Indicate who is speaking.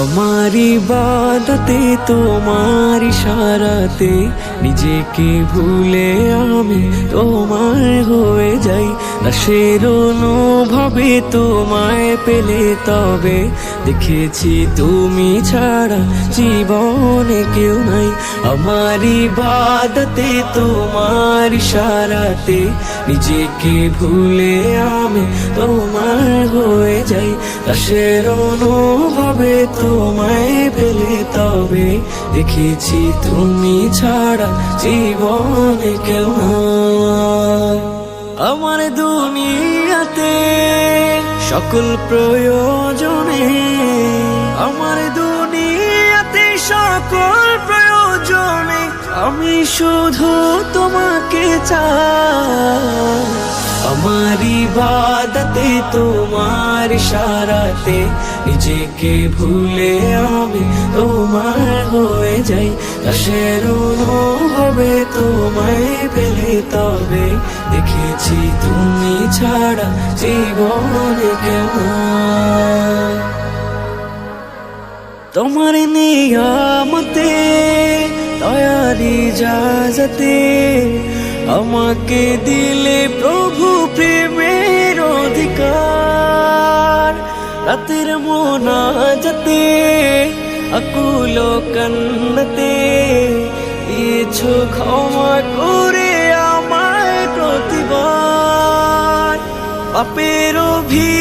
Speaker 1: আমারি বাদতে তোমার ইশারাতে। নিজেকে ভুলে আমি তোমার হয়ে যাই। দাসের অনুভবে তোমায় পেলে তবে দেখেছি তুমি ছাড়া জীবনে কেউ নাই। আমারি বাদাতে তোমার ইশারাতে নিজেকে ভুলে আমি তোমার হয়ে যাই। দাসের অনুভবে তোমায় পেলে তবে দেখেছি তুমি ছাড়া জীবনে কেউ আমার দুনিয়াতে সকল প্রয়োজনে, আমার দুনিয়াতে সকল প্রয়োজনে আমি শুধু তোমাকে চাই। আমার ইবাদতে, তোমার ইশারাতে, নিজেকে ভুলে আমি তোমার হয়ে যাই দাসের হবে তোমায় পেলে তবে। দেখেছি তুমি ছাড়া জীবনে কেমন। তোমার নিয়ামতে, দয়ারি যাজতে আমাকে দিলে প্রভু প্রেমের অধিকার। রাতের মোনাজতে আকুল কান্নতে দিয়েছ ক্ষমা করে আমায় প্রতিবার পাপের অভিগতে বিষাদ